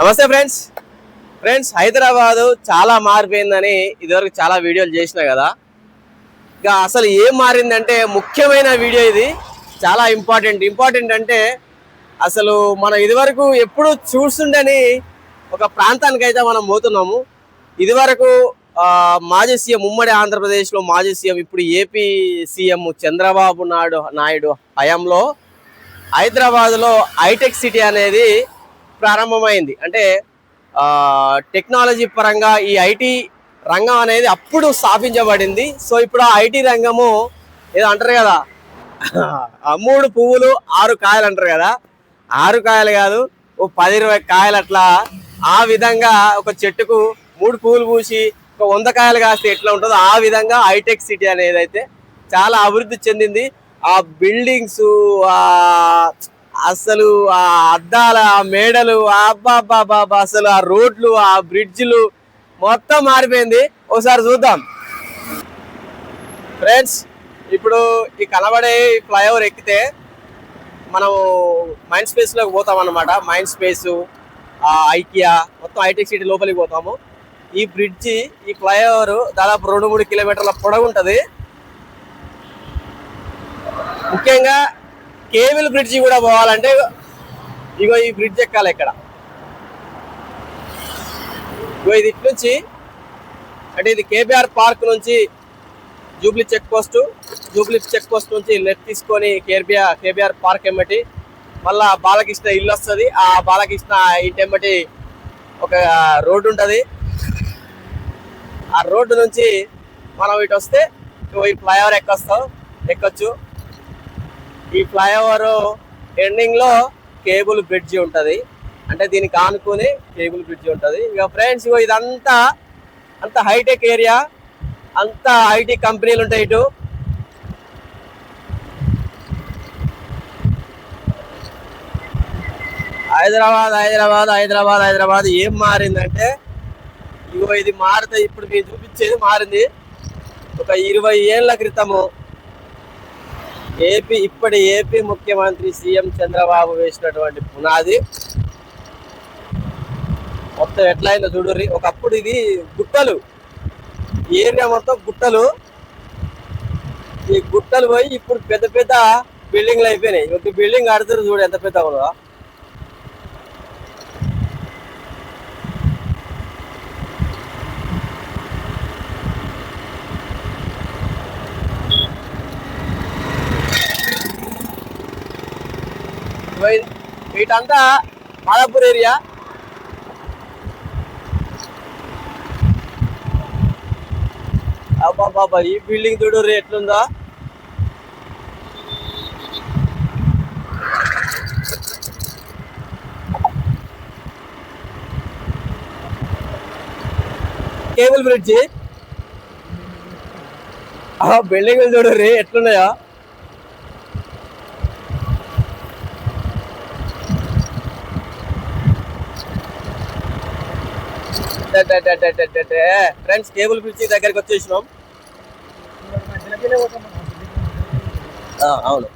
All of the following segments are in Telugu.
నమస్తే ఫ్రెండ్స్. ఫ్రెండ్స్ హైదరాబాద్ చాలా మారిపోయిందని ఇదివరకు చాలా వీడియోలు చేసిన కదా. ఇక అసలు ఏం మారిందంటే ముఖ్యమైన వీడియో ఇది. చాలా ఇంపార్టెంట్. ఇంపార్టెంట్ అంటే అసలు మనం ఇదివరకు ఎప్పుడు చూస్తుండని ఒక ప్రాంతానికి అయితే మనం పోతున్నాము. ఇదివరకు మాజీ సీఎం ఉమ్మడి ఆంధ్రప్రదేశ్లో మాజీ సీఎం ఇప్పుడు ఏపీ సీఎం చంద్రబాబు నాయుడు నాయుడు హయాంలో హైదరాబాద్లో హైటెక్ సిటీ అనేది ప్రారంభమైంది. అంటే టెక్నాలజీ పరంగా ఈ ఐటీ రంగం అనేది అప్పుడు స్థాపించబడింది. సో ఇప్పుడు ఆ ఐటీ రంగము ఏదో అంటారు కదా ఆ మూడు పువ్వులు ఆరు కాయలు అంటారు కదా. ఆరు కాయలు కాదు ఓ పది ఇరవై కాయలు అట్లా ఆ విధంగా ఒక చెట్టుకు మూడు పువ్వులు పూసి ఒక వంద కాయలు కాస్తే ఎట్లా ఉంటుందో ఆ విధంగా హైటెక్ సిటీ అనేది అయితే చాలా అభివృద్ధి చెందింది. ఆ బిల్డింగ్స్ అసలు ఆ అద్దాల ఆ మేడలు అబ్బాబ్బాబ్బా అసలు ఆ రోడ్లు ఆ బ్రిడ్జ్లు మొత్తం మారిపోయింది. ఒకసారి చూద్దాం. ఫ్రెండ్స్ ఇప్పుడు ఈ కనబడే ఫ్లైఓవర్ ఎక్కితే మనం మైండ్ స్పేస్లోకి పోతాం అనమాట మైండ్ స్పేస్ ఐకియా మొత్తం హైటెక్ సిటీ లోపలికి పోతాము. ఈ బ్రిడ్జి ఈ ఫ్లైఓవర్ దాదాపు రెండు మూడు కిలోమీటర్ల పొడవు ఉంటుంది. ముఖ్యంగా కేబుల్ బ్రిడ్జి కూడా పోవాలంటే ఇగో ఈ బ్రిడ్జ్ ఎక్కాలి ఇక్కడ. ఇగో ఇది ఇటు నుంచి అంటే ఇది కేబీఆర్ పార్క్ నుంచి Jubilee check post Jubilee check post నుంచి లెఫ్ట్ తీసుకొని కేబీఆర్ కేబీఆర్ పార్క్ ఎమ్మటి. మళ్ళా బాలకృష్ణ ఇల్లు వస్తుంది ఆ బాలకృష్ణ ఇంటి ఎమ్మటి ఒక రోడ్డు ఉంటుంది. ఆ రోడ్డు నుంచి మనం ఇటు వస్తే ఈ ఫ్లైఓవర్ ఎక్కొస్తాం ఎక్కొచ్చు. ఈ ఫ్లైఓవర్ ఎండింగ్లో కేబుల్ బ్రిడ్జి ఉంటుంది. అంటే దీనికి ఆనుకుని కేబుల్ బ్రిడ్జి ఉంటుంది. ఇక ఫ్రెండ్స్ ఇగో ఇదంతా అంత హైటెక్ ఏరియా. అంత ఐటీ కంపెనీలు ఉంటాయి ఇటు. హైదరాబాద్ హైదరాబాద్ హైదరాబాద్ హైదరాబాద్ ఏం మారిందంటే ఇగో ఇది మారితే ఇప్పుడు మీరు చూపించేది మారింది. ఒక ఇరవై ఏళ్ళ క్రితము ఏపీ ఇప్పటి ఏపీ ముఖ్యమంత్రి సీఎం చంద్రబాబు వేసినటువంటి పునాది. మొత్తం ఎట్లయిందో చూడుర్రి. ఒకప్పుడు ఇది గుట్టలు. ఏరియా మొత్తం గుట్టలు. ఈ గుట్టలు పోయి ఇప్పుడు పెద్ద పెద్ద బిల్డింగ్లు అయిపోయినాయి. ఒక బిల్డింగ్ ఆడుతారు చూడు ఎంత పెద్ద ఉందో ఇవి- వీటంతా మాదాపూర్ ఏరియా అబ్బా బాబా ఈ బిల్డింగ్ చూడు రే ఎట్లుందా కేబుల్ బ్రిడ్జి ఆ బిల్డింగ్ చూడు రే ఎట్లున్నాయా ఫ్రెండ్స్ కేబుల్ బ్రిడ్జి దగ్గరికి వచ్చేసినాం అవును.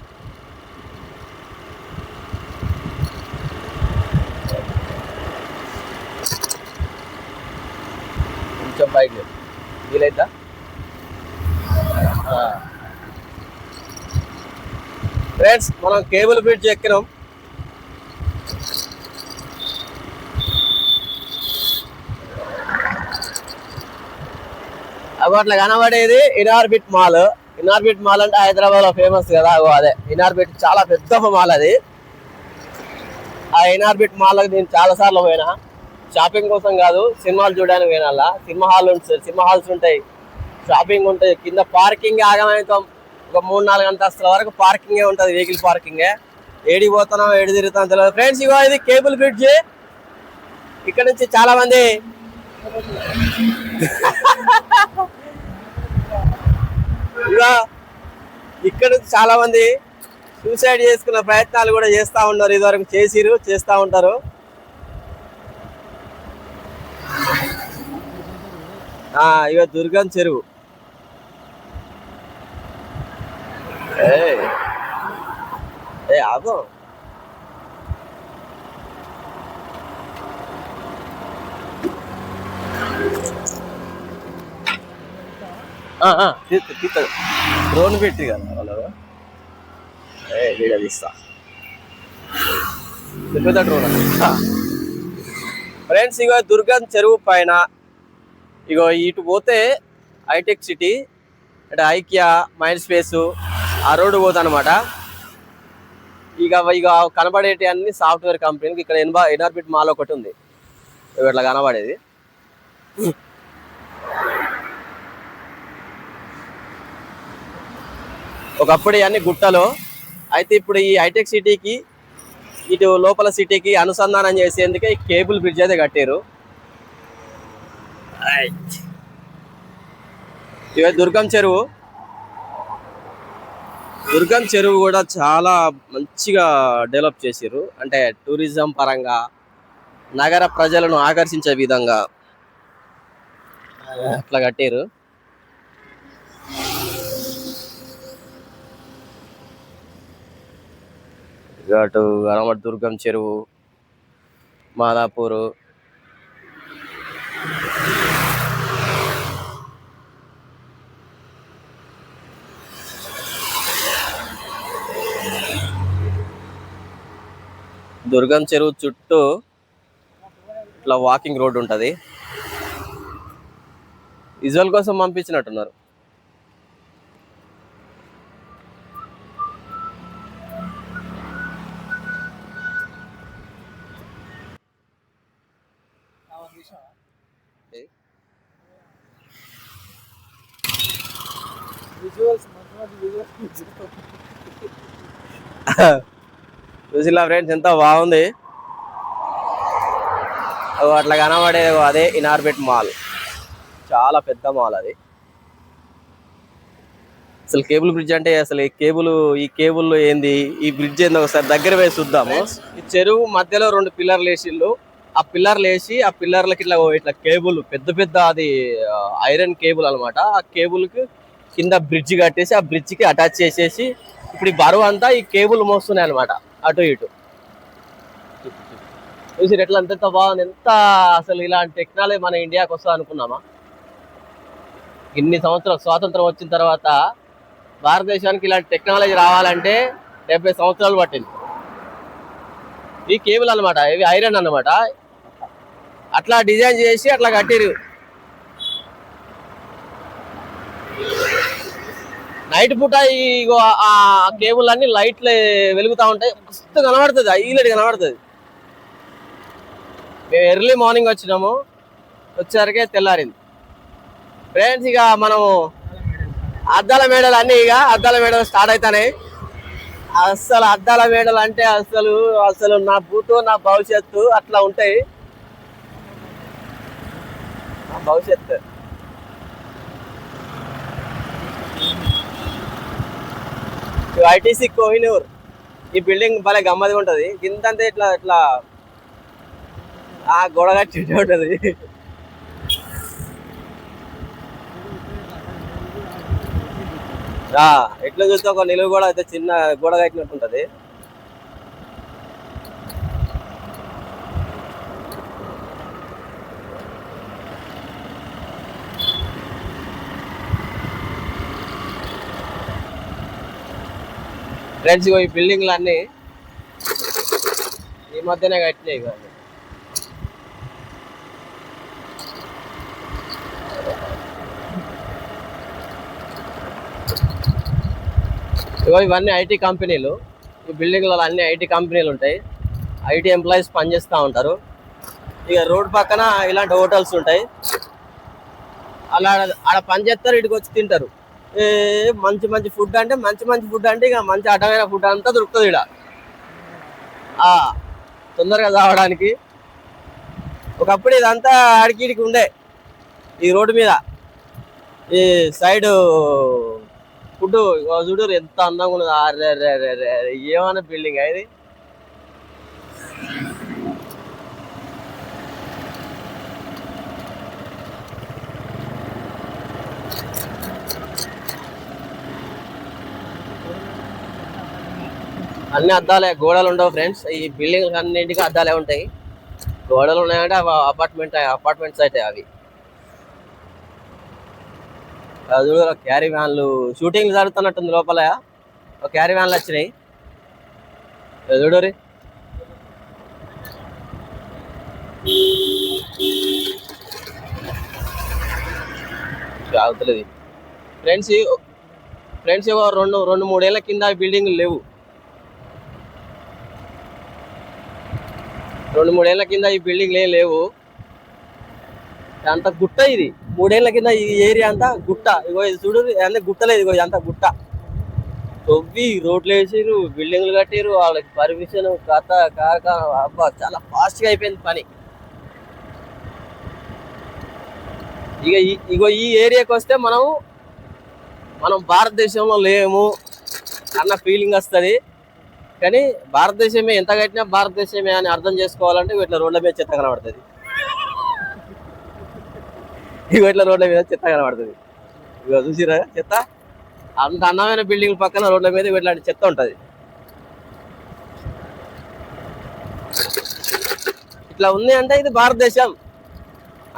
కొంచెం లేపు. వీలైద్దా? ఫ్రెండ్స్ మనం కేబుల్ బ్రిడ్జ్ ఎక్కినాం. అట్లా కనబడేది ఇనార్బిట్ మాల్. ఇనార్బిట్ మాల్ అంటే హైదరాబాద్లో ఫేమస్ కదా అదే. ఇనార్బిట్ చాలా పెద్ద మాల్ అది. ఆ ఇనార్బిట్ మాల్ నేను చాలా సార్లు పోయినా. షాపింగ్ కోసం కాదు సినిమాలు చూడడానికి పోయినా సినిమా హాల్ ఉంటుంది సినిమా హాల్స్ ఉంటాయి. షాపింగ్ ఉంటాయి కింద పార్కింగ్ ఆగమైతాం ఒక మూడు నాలుగు అంతస్తుల వరకు పార్కింగే ఉంటుంది వెహికల్ పార్కింగే. ఏడి పోతున్నాం ఏడి తిరుగుతాం తెలియదు. ఫ్రెండ్స్ ఇగో ఇది కేబుల్ బ్రిడ్జ్. ఇక్కడ నుంచి చాలా మంది ఇక ఇక్కడ నుంచి చాలా మంది సూసైడ్ చేసుకున్న ప్రయత్నాలు కూడా చేస్తా ఉన్నారు. ఇదివరకు చేసిరు చేస్తా ఉంటారు. ఆ ఇక దుర్గం చెరువు. ఏయ్. ఏ ఆగు. తీస్తాడు డ్రోన్ పెట్టి కదా వాళ్ళు వీడియో తీస్తా. పెద్ద డ్రోన్? ఫ్రెండ్స్ ఇగో దుర్గం చెరువు పైన ఇగో ఇటు పోతే హైటెక్ సిటీ అంటే ఐక్య మైండ్ స్పేస్ ఆ రోడ్డు పోతా అనమాట ఇక ఇక కనబడేటి అన్ని సాఫ్ట్వేర్ కంపెనీకి ఇక్కడ ఎన్బా ఎన్ఆర్బిట్ మాల్ ఒకటి ఉంది. ఇట్లా కనబడేది. ఒకప్పుడు ఇవన్నీ గుట్టలో. అయితే ఇప్పుడు ఈ హైటెక్ సిటీకి ఇటు లోపల సిటీకి అనుసంధానం చేసేందుకే ఈ కేబుల్ బ్రిడ్జ్ అయితే కట్టారు ఇవే దుర్గం చెరువు. దుర్గం చెరువు కూడా చాలా మంచిగా డెవలప్ చేసారు అంటే టూరిజం పరంగా నగర ప్రజలను ఆకర్షించే విధంగా అట్లా కట్టారు అటు అనమాట దుర్గం చెరువు మాదాపూరు. దుర్గం చెరువు చుట్టూ ఇట్లా వాకింగ్ రోడ్ ఉంటుంది. విజువల్ కోసం పంపించినట్టున్నారు. చూసిలా ఫ్రెండ్స్ ఎంత బాగుంది. అట్లా కనబడేది అదే ఇనార్బిట్ మాల్. చాలా పెద్ద మాల్ అది. అసలు కేబుల్ బ్రిడ్జ్ అంటే అసలు ఈ కేబుల్ ఈ కేబుల్ ఏంది ఈ బ్రిడ్జ్ ఏందో ఒకసారి దగ్గర వేసి చూద్దాము. ఈ చెరువు మధ్యలో రెండు పిల్లర్లు వేసిళ్ళు ఆ పిల్లర్లు వేసి ఆ పిల్లర్లకి ఇట్లా ఇట్లా కేబుల్ పెద్ద పెద్ద అది ఐరన్ కేబుల్ అన్నమాట. ఆ కేబుల్కి కింద బ్రిడ్జ్ కట్టేసి ఆ బ్రిడ్జ్కి అటాచ్ చేసేసి ఇప్పుడు ఈ బరువు అంతా ఈ కేబుల్ మోస్తున్నాయి అనమాట అటు ఇటు. చూసి ఎట్లా అంత ఎంత బాగుంది ఎంత అసలు ఇలాంటి టెక్నాలజీ మన ఇండియాకి వస్తుంది అనుకున్నామా? ఇన్ని సంవత్సరాలు స్వాతంత్రం వచ్చిన తర్వాత భారతదేశానికి ఇలాంటి టెక్నాలజీ రావాలంటే డెబ్బై సంవత్సరాలు పట్టింది. ఈ కేబుల్ అన్నమాట ఇవి ఐరన్ అనమాట అట్లా డిజైన్ చేసి అట్లా కట్టిరు. నైట్ పూట ఈ ఆ కేబుల్ అన్ని లైట్లు వెలుగుతా ఉంటాయి. మస్తు కనబడుతుంది. హైలైట్ కనబడుతుంది. మేము ఎర్లీ మార్నింగ్ వచ్చినాము. వచ్చేసరికే తెల్లారింది. ఫ్రెండ్స్ ఇక మనము అద్దాల మేడలు అన్నీ ఇక అద్దాల మేడలు స్టార్ట్ అవుతాయి అస్సలు అద్దాల మేడలు అంటే అసలు అసలు నా భూతో నా భవిష్యత్తు అట్లా ఉంటాయి. నా భవిష్యత్తు. ఐటీసీ కోహినూర్. ఈ బిల్డింగ్ భలే గమ్మదిగా ఉంటది. కిందంతా ఇట్లా ఇట్లా ఆ గోడ కట్టి ఉంటుంది. ఆ, ఎట్లా చూస్తే ఒక నిలువు కూడా అయితే చిన్న గోడ కట్టినట్టు ఉంటుంది. ఫ్రెండ్స్ ఈ బిల్డింగ్లు అన్ని ఈ మధ్యనే కట్టినాయి కానీ ఇగో ఇవన్నీ ఐటీ కంపెనీలు. ఈ బిల్డింగ్లలో అన్ని ఐటీ కంపెనీలు ఉంటాయి. ఐటీ ఎంప్లాయీస్ పనిచేస్తూ ఉంటారు. ఇక రోడ్ పక్కన ఇలాంటి హోటల్స్ ఉంటాయి. అలా ఆడ పని చేస్తారు తింటారు. మంచి మంచి ఫుడ్ అంటే మంచి మంచి ఫుడ్ అంటే ఇక మంచి అడ్డమైన ఫుడ్ అంతా దొరుకుతుంది ఇక్కడ ఆ, తొందరగా తాగడానికి ఒకప్పుడు ఇదంతా ఆడికిడికి ఉండే ఈ రోడ్డు మీద. ఈ సైడ్ ఫుడ్ చూడు ఎంత అందంగా ఉన్నది. అరే రే రే బిల్డింగ్ ఇది? అన్ని అద్దాలే గోడలు ఉండవు ఫ్రెండ్స్ ఈ బిల్డింగ్ అన్నింటికి అద్దాలే ఉంటాయి. గోడలు ఉన్నాయంటే అపార్ట్మెంట్ అపార్ట్మెంట్స్ అయితే అవి. అది క్యారీ వ్యాన్లు షూటింగ్ జరుగుతున్నట్టుంది లోపల. ఒక క్యారీ వ్యాన్లు వచ్చినాయి. చూడరి చూడు ఫ్రెండ్స్ ఫ్రెండ్స్ రెండు రెండు మూడేళ్ళ కింద బిల్డింగ్లు లేవు. రెండు మూడేళ్ళ కింద ఈ బిల్డింగ్లు ఏం లేవు. అంత గుట్ట ఇది. మూడేళ్ళ కింద ఈ ఏరియా అంతా గుట్ట. ఇగో ఇది చూడు అంటే గుట్టలేదు ఇగో అంత గుట్ట. తవ్వి రోడ్లు వేసారు బిల్డింగ్లు కట్టారు వాళ్ళకి పర్మిషన్ కథ కాక అబ్బా చాలా ఫాస్ట్గా అయిపోయింది పని. ఇక ఈ- ఇగో ఈ ఏరియాకి వస్తే మనం మనం భారతదేశంలో లేము అన్న ఫీలింగ్ వస్తుంది. కానీ భారతదేశమే ఎంత కట్టినా భారతదేశమే అని అర్థం చేసుకోవాలంటే ఇట్లా రోడ్ల మీద చెత్త కనబడుతుంది. ఇగో ఇట్లా రోడ్ల మీద చెత్త కనబడుతుంది. ఇక చూసిరా చెత్త? అంత అందమైన బిల్డింగ్ పక్కన రోడ్ల మీద ఇట్లాంటి చెత్త ఉంటది. ఇట్లా ఉంది అంటే ఇది భారతదేశం.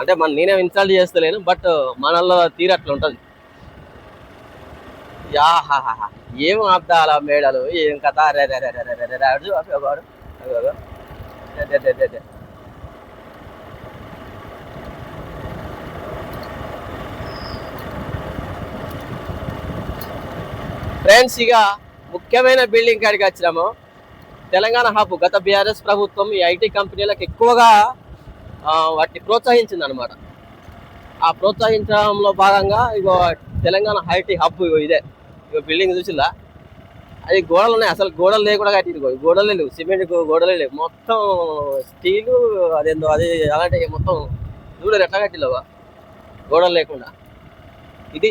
అంటే మన నేనేం ఇన్స్టాల్ చేస్తలేను బట్ మనల్లో తీరు అట్లా ఉంటుంది. యాహాహా ఏం అర్థాల మేడలు ఏం కథ అరే అరే అరే అరే రే ఫ్రెండ్స్ ఇక ముఖ్యమైన బిల్డింగ్ కాడికి వచ్చినాము తెలంగాణ హబ్ గత బీఆర్ఎస్ ప్రభుత్వం ఈ ఐటీ కంపెనీలకు ఎక్కువగా వాటిని ప్రోత్సహించింది అనమాట ఆ ప్రోత్సహించడంలో భాగంగా ఇగో తెలంగాణ ఐటీ హబ్ ఇదే ఇగో బిల్డింగ్ చూసిందా అది గోడలు ఉన్నాయి అసలు గోడలు లేకుండా కట్టిరు గోడలు లేవు సిమెంట్ గోడలు లేవు. మొత్తం స్టీలు అదేందో అది అలాంటి మొత్తం చూడరు ఎట్లా కట్టిలేవా గోడలు లేకుండా. ఇది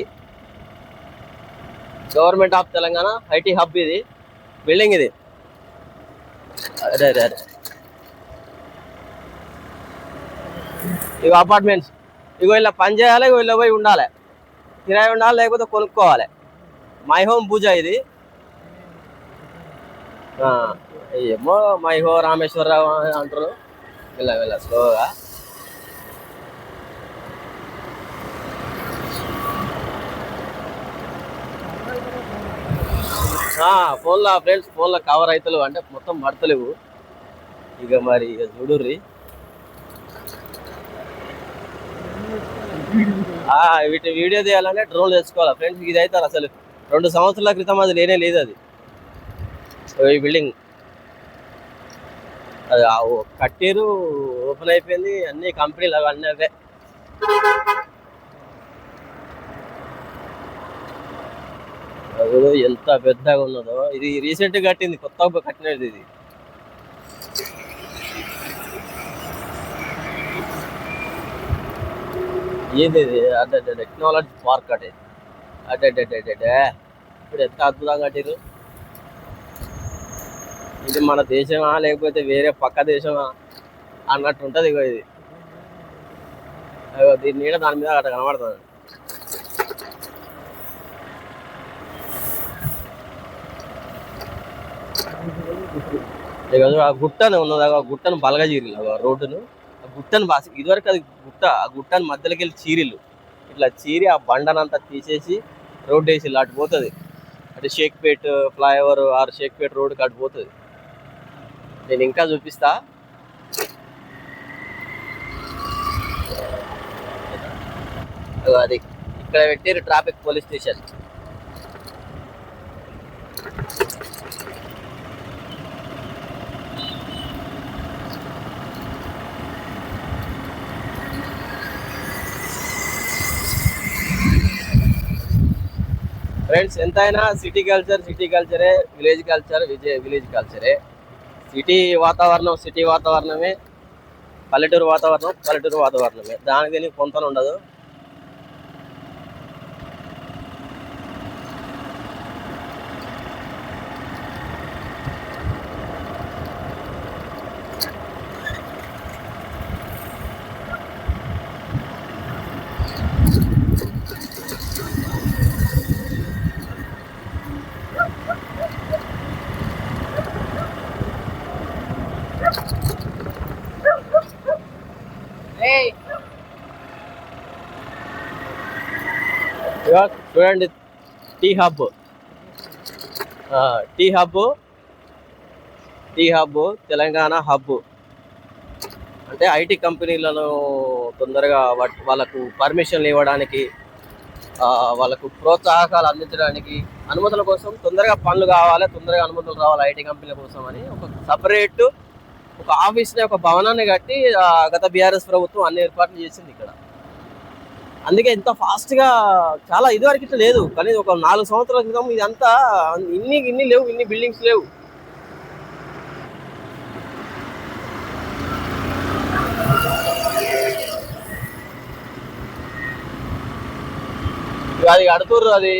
government of Telangana IT hub ఇది బిల్డింగ్ ఇది. అదే అదే అదే. ఇగో అపార్ట్మెంట్స్ ఇగో ఇలా పని చేయాలి ఇగో ఇలా పోయి ఉండాలి. కిరాయి ఉండాలి లేకపోతే కొనుక్కోవాలి. మై హోమ్ పూజ ఇది. ఏమో మై హో రామేశ్వరరావు అంటారు. ఇలా ఇలా స్లోగా ఫోన్లో ఫ్రెండ్స్ ఫోన్లో కవర్ అవుతలేవు అంటే మొత్తం మడతలేవు ఇక మరి ఇక చూడుర్రి. వీటి వీడియో తీయాలంటే డ్రోన్ తెచ్చుకోవాలి ఫ్రెండ్స్ ఇది అవుతారు అసలు? రెండు సంవత్సరాల క్రితం అది లేనే లేదు అది. ఈ బిల్డింగ్. అది కట్టారు ఓపెన్ అయిపోయింది అన్ని కంపెనీలు అవి అన్నీ అవే. అదో ఎంత పెద్దగా ఉన్నదో. ఇది రీసెంట్ కట్టింది కొత్తగా కట్టినది ఇది. ఏది అదే టెక్నాలజీ పార్క్ అటే. అదే అదే అదే అదే ఇప్పుడు ఎంత అద్భుతంగా కట్టిరు ఇది మన దేశమా లేకపోతే వేరే పక్క దేశమా అన్నట్టు ఉంటుంది ఇగో ఇది. అయ్యో దీని నీడ దాని మీద అక్కడ కనబడుతుంది. ఇక ఆ గుట్టను ఉన్నది ఆ గుట్టను బలగా చీరలు రోడ్డును. ఆ గుట్టను బాసి ఇదివరకు అది గుట్ట ఆ గుట్టను మధ్యలోకి వెళ్ళి చీరిల్లు. ఇట్లా చీరి ఆ బండనంతా తీసేసి రోడ్డు వేసి అటు పోతుంది. అటు Shaikpet uh, flyover or Shaikpet రోడ్కి అటు పోతుంది. నేను ఇంకా చూపిస్తా. అది ఇక్కడ పెట్టారు ట్రాఫిక్ పోలీస్ స్టేషన్. ఫ్రెండ్స్ ఎంతైనా సిటీ కల్చర్ సిటీ కల్చరే విలేజ్ కల్చర్ విజయ్ విలేజ్ కల్చరే. సిటీ వాతావరణం సిటీ వాతావరణమే పల్లెటూరు వాతావరణం పల్లెటూరు వాతావరణమే. దానికి దీనికి పొంతన ఉండదు. చూడండి T hub. T hub T hub Telangana hub. అంటే ఐటీ కంపెనీలను తొందరగా వాళ్ళకు పర్మిషన్లు ఇవ్వడానికి వాళ్ళకు ప్రోత్సాహకాలు అందించడానికి అనుమతుల కోసం తొందరగా పనులు కావాలి తొందరగా అనుమతులు రావాలి ఐటీ కంపెనీల కోసం అని ఒక సపరేట్ ఒక ఆఫీస్ని ఒక భవనాన్ని కట్టి ఆ, గత బీఆర్ఎస్ ప్రభుత్వం అన్ని ఏర్పాట్లు చేసింది ఇక్కడ. అందుకే ఇంత ఫాస్ట్గా చాలా ఇదివరకు ఇట్లా లేదు. కానీ ఒక నాలుగు సంవత్సరాల క్రితం ఇదంతా ఇన్ని ఇన్ని లేవు ఇన్ని బిల్డింగ్స్ లేవు. ఇక అది కడుతుర్రు అది.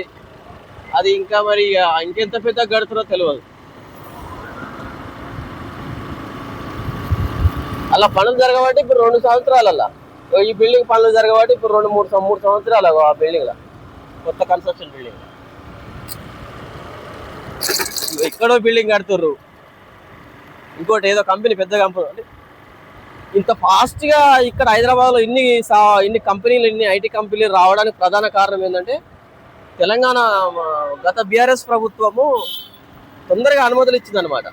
అది ఇంకా మరి ఇక ఇంకెంత పెద్ద కడుతురో తెలియదు అలా పనులు జరగబట్టి ఇప్పుడు రెండు సంవత్సరాలు అలా ఈ బిల్డింగ్ పనులు జరగబట్టి ఇప్పుడు రెండు మూడు మూడు సంవత్సరాలు ఆ బిల్డింగ్లో కొత్త కన్స్ట్రక్షన్ బిల్డింగ్ ఎక్కడో బిల్డింగ్ కడుతుర్రు. ఇంకోటి ఏదో కంపెనీ పెద్ద కంపెనీ అంటే ఇంత ఫాస్ట్గా ఇక్కడ హైదరాబాద్లో ఇన్ని సా- ఇన్ని కంపెనీలు ఇన్ని ఐటీ కంపెనీలు రావడానికి ప్రధాన కారణం ఏంటంటే తెలంగాణ గత బీఆర్ఎస్ ప్రభుత్వము తొందరగా అనుమతులు ఇచ్చిందనమాట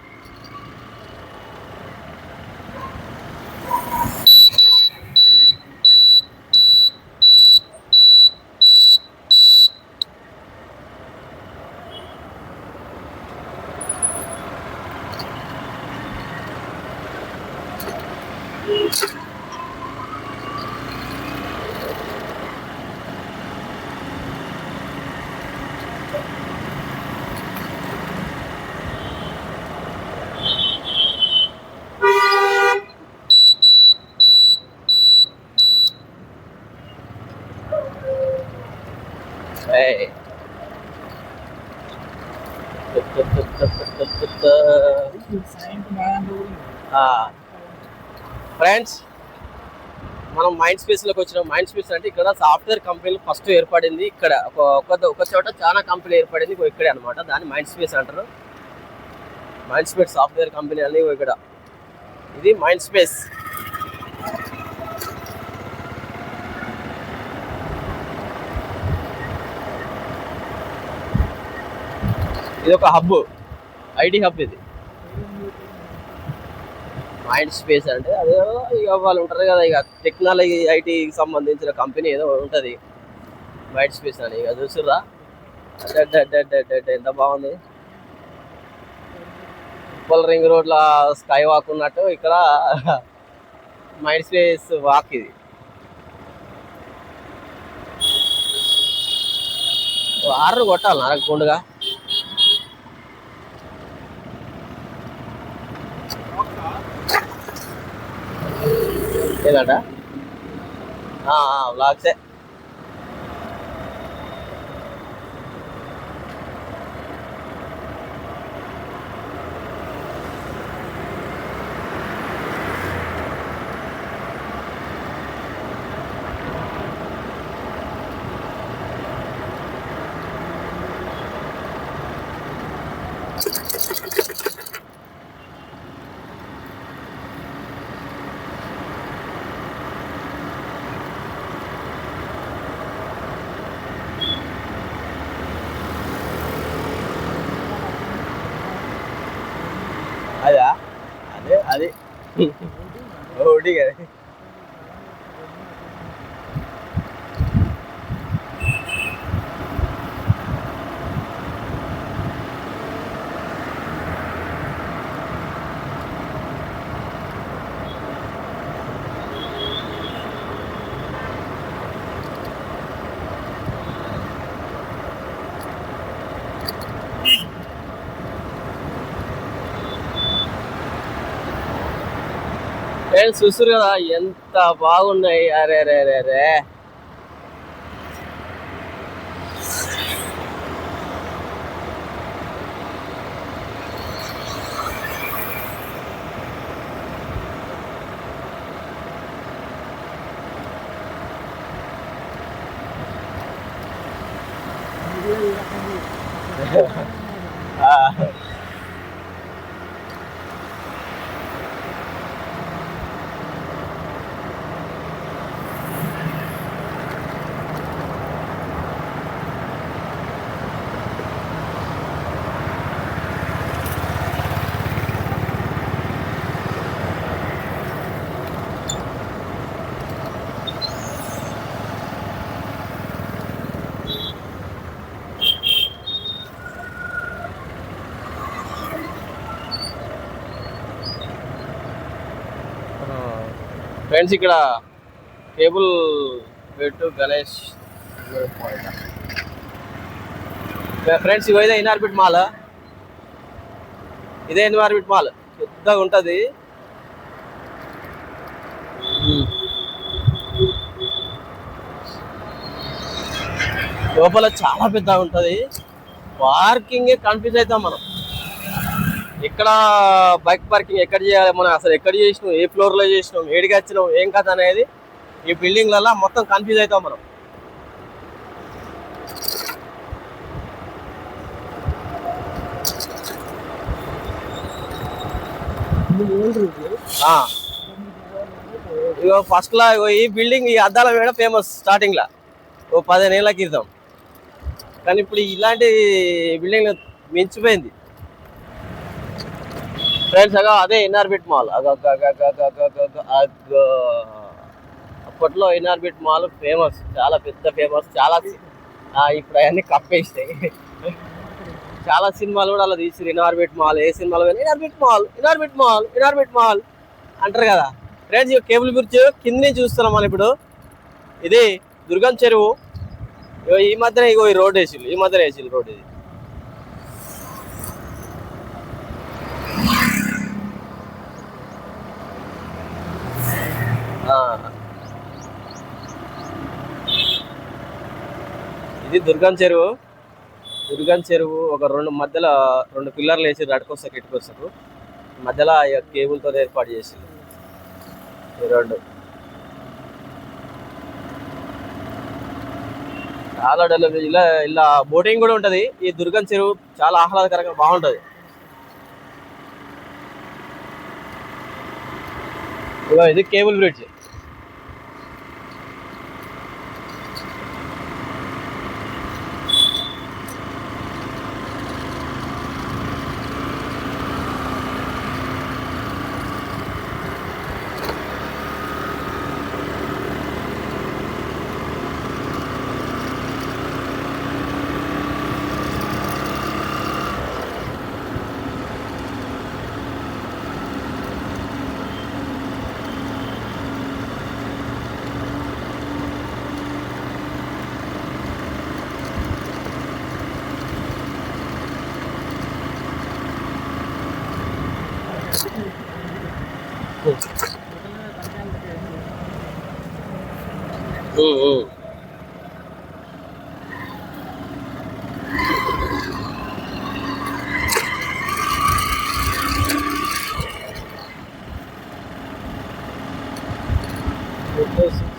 ఫ్రెండ్స్ మనం మైండ్ స్పేస్లోకి వచ్చిన. మైండ్ స్పేస్ అంటే ఇక్కడ సాఫ్ట్వేర్ కంపెనీలు ఫస్ట్ ఏర్పడింది. ఇక్కడ ఒక ఒక చోట చాలా కంపెనీ ఏర్పడింది. ఇక్కడే అనమాట దాన్ని మైండ్ స్పేస్ అంటారు. మైండ్ స్పేస్ సాఫ్ట్వేర్ కంపెనీ అని ఇక్కడ. ఇది మైండ్ స్పేస్. ఇది ఒక హబ్. ఐడి హబ్ ఇది. మైండ్ స్పేస్ అంటే అదే ఇక వాళ్ళు ఉంటారు కదా ఇక టెక్నాలజీ ఐటీకి సంబంధించిన కంపెనీ ఏదో ఉంటుంది. మైండ్ స్పేస్ అని ఇక చూసిరా ఎంత బాగుంది. ఉప్పల్ రింగ్ రోడ్ల స్కై వాక్ ఉన్నట్టు ఇక్కడ మైండ్ స్పేస్ వాక్ ఇది. ఆర్డర్ కొట్టాలి నాకు గుండుగా? ఏదట? వ్లాగ్సే అదా అదే అది ఒకటి కదా ఫ్రెండ్స్ కదా ఎంత బాగున్నాయి. అరే అరే అరే అరే ఆ. ఫ్రెండ్స్ ఇక్కడ కేబుల్ పెట్టు గణేష్ ఫ్రెండ్స్ ఇవైతే ఇన్ఆర్బిట్ మాల్. ఇదే ఇన్ఆర్బిట్ మాల్. పెద్దగా ఉంటుంది. లోపల చాలా పెద్దగా ఉంటుంది. పార్కింగ్ కన్ఫ్యూజ్ అవుతాం మనం. ఎక్కడ బైక్ పార్కింగ్ ఎక్కడ చేయాలి మనం? అసలు ఎక్కడ చేసినాం? ఏ ఫ్లోర్లో చేసినాం? ఏడికి వచ్చినాం? ఏం కథ అనేది ఈ బిల్డింగ్లలో మొత్తం కన్ఫ్యూజ్ అవుతాం మనం. ఇగో ఫస్ట్ లా ఇగో ఈ బిల్డింగ్ ఈ అద్దాల మేడ ఫేమస్ స్టార్టింగ్ లా. ఓ పదిహేను ఏళ్ళ క్రితం. కానీ ఇప్పుడు ఇలాంటి బిల్డింగ్ మించిపోయింది. ఫ్రెండ్స్ అగా అదే ఎన్ఆర్బిట్ మాల్ అప్పట్లో ఎన్ఆర్బిట్ మాల్ ఫేమస్ చాలా పెద్ద ఫేమస్ చాలా ఇప్పుడు అవన్నీ కప్పేసినాయి. చాలా సినిమాలు కూడా అలా తీసిరు ఎన్ఆర్బిట్ మాల్ ఏ సినిమాలు Inorbit mall Inorbit mall Inorbit mall అంటారు కదా. ఫ్రెండ్స్ కేబుల్ బ్రిడ్జ్ కింద నుంచి చూస్తున్నాం మనం ఇప్పుడు. ఇది దుర్గం చెరువు. ఈ మధ్యన ఇగో ఈ రోడ్ వేసిల్లు ఈ మధ్యన వేసిల్లు రోడ్ ఇది. ఇది దుర్గం చెరువు. దుర్గం చెరువు ఒక రెండు మధ్యలో రెండు పిల్లర్లు వేసి అటుకొస్తారు ఇటుకొస్తారు మధ్యలో కేబుల్తో ఏర్పాటు చేసింది. రెండు. చాలా డెవలప్ ఇలా ఇలా బోటింగ్ కూడా ఉంటుంది. ఈ దుర్గం చెరువు చాలా ఆహ్లాదకరంగా బాగుంటది. ఇది cable bridge.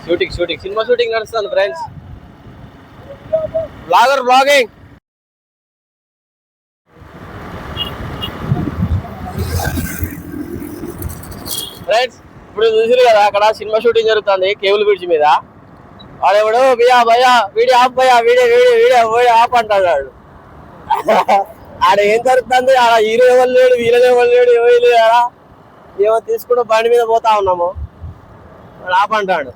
Shooting shooting cinema shooting నడుస్తుంది ఫ్రెండ్స్ బ్లాగర్ బ్లాగింగ్ ఫ్రెండ్స్ ఇప్పుడు చూసారు కదా అక్కడ సినిమా షూటింగ్ జరుగుతుంది కేబుల్ బ్రిడ్జ్ మీద. వాడెవడు బియా భయా వీడియో ఆఫ్ భయా video video video video off అంటాడు వాడు. ఆడ ఏం జరుగుతుంది? ఆడ హీరో ఎవరు లేడు వీళ్ళని ఎవరు లేడు ఎవరు లేడు ఆడ. ఏమో తీసుకుంటూ బండి మీద పోతా ఉన్నాము. వాడు ఆఫ్ అంటాడు.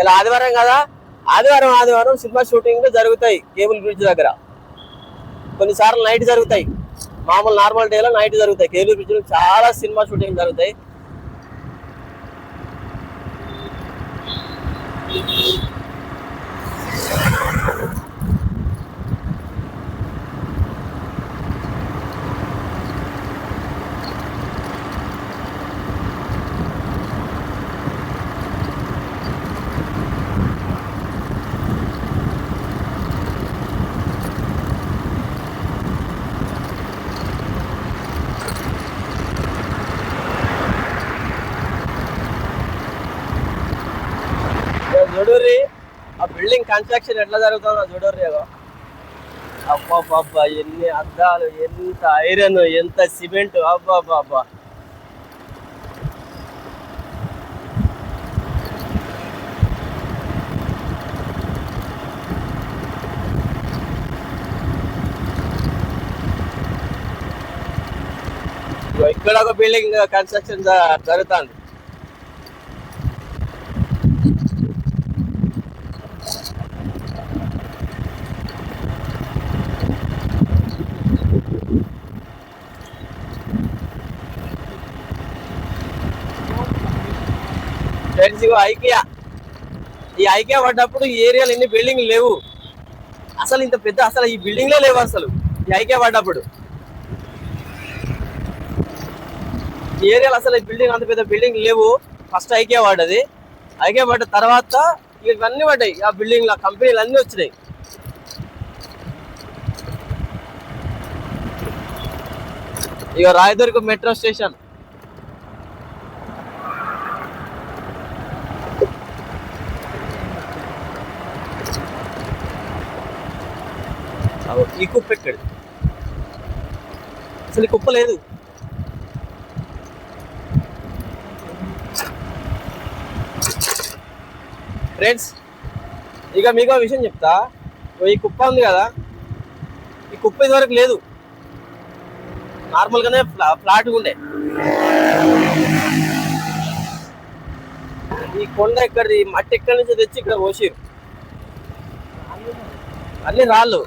ఇలా ఆదివారం కదా? ఆదివారం ఆదివారం సినిమా షూటింగ్లు జరుగుతాయి కేబుల్ బ్రిడ్జ్ దగ్గర. కొన్నిసార్లు నైట్ జరుగుతాయి. మామూలు నార్మల్ డేలో నైట్ జరుగుతాయి. కేబుల్ బ్రిడ్జ్ చాలా సినిమా షూటింగ్ జరుగుతాయి. Thank you. కన్స్ట్రక్షన్ ఎట్లా జరుగుతుందో చూడరు అగో అబ్బాబ్బా ఎన్ని అద్దాలు ఎంత ఐరన్ ఎంత సిమెంట్ అబ్బాబ్బా ఇక్కడ ఒక బిల్డింగ్ కన్స్ట్రక్షన్ జరుగుతుంది. ఫ్రెండ్స్ ఇగో ఐకియా. ఈ ఐకియా పడ్డప్పుడు ఈ ఏరియాలో ఎన్ని బిల్డింగ్లు లేవు. అసలు ఇంత పెద్ద అసలు ఈ బిల్డింగ్లే లేవు అసలు. ఈ ఐకియా పడ్డప్పుడు. ఈ ఏరియాలో అసలు ఈ బిల్డింగ్ అంత పెద్ద బిల్డింగ్ లేవు. ఫస్ట్ ఐకియా పడ్డది. ఐకియా పడ్డ తర్వాత ఇవన్నీ పడ్డాయి. ఆ బిల్డింగ్ కంపెనీలు అన్నీ వచ్చినాయి. ఇక రాయదుర్గం మెట్రో స్టేషన్ అవు, ఈ కుప్ప ఎక్కడు? అసలు ఈ కుప్ప లేదు. ఫ్రెండ్స్ ఇక మీకు విషయం చెప్తా. ఈ కుప్ప ఉంది కదా? ఈ కుప్ప ఇదివరకు లేదు. నార్మల్గానే ఫ్లా ఫ్లాట్గా ఉండే. ఈ కొండ ఎక్కడిది? ఈ మట్టి ఎక్కడి నుంచి తెచ్చి ఇక్కడ పోసిరు అన్ని రాళ్ళు.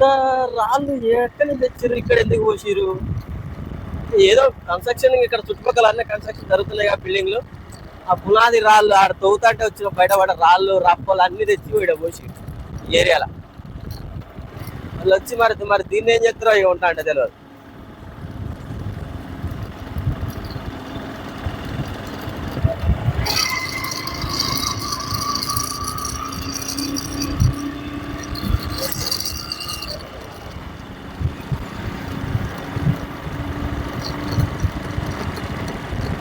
ఇంత రాళ్ళు ఎక్కడి నుంచి తెచ్చిర్రు? ఇక్కడ ఎందుకు పోసిరు ఏదో కన్స్ట్రక్షన్ ఇక్కడ చుట్టుపక్కల అన్ని కన్స్ట్రక్షన్ జరుగుతున్నాయి ఆ బిల్డింగ్లు ఆ పునాది రాళ్ళు ఆడ తవ్వుతాంటే వచ్చిన బయట పడ రాళ్ళు రప్పలు అన్ని తెచ్చి ఇక్కడ పోసి ఏరియాలో. వాళ్ళు వచ్చి మరి మరి దీన్ని ఏం చేస్తారో ఉంటా అంటే తెలియదు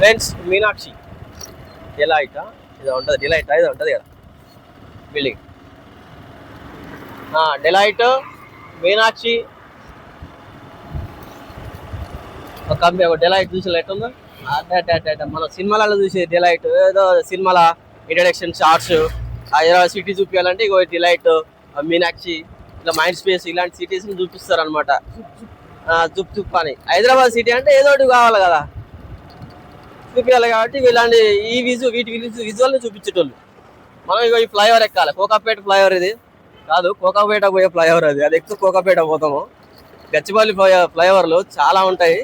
ఫ్రెండ్స్ మీనాక్షి. డిలైట్ ఇది ఉంటుంది డిలైట్ ఇది ఉంటుంది కదా. Building delight Meenakshi. ఒక కంపెనీ ఒక డిలైట్ చూసి లైట్ ఉందా అట్ట మన సినిమాలలో చూసే డిలైట్ ఏదో సినిమాల ఇంట్రడక్షన్ షార్ట్స్ హైదరాబాద్ సిటీ చూపించాలంటే ఇగో డిలైట్ మీనాక్షి ఇట్లా మైండ్ స్పేస్ ఇలాంటి సిటీస్ని చూపిస్తారు అనమాట జుప్ జుప్ అని. హైదరాబాద్ సిటీ అంటే ఏదో ఒకటి కావాలి కదా. చూపించాలి కాబట్టి ఇలాంటి ఈ విజు వీటి విజువల్ని చూపించేటోళ్ళు. మనం ఇగో ఈ ఫ్లైఓవర్ ఎక్కాలి. కోకాపేట ఫ్లైఓవర్ ఇది. కాదు కోకాపేట పోయే ఫ్లైఓవర్ అది. అది ఎక్కువ కోకాపేట పోతాము. గచ్చిపల్లి ఫ్లైఓవర్లు చాలా ఉంటాయి.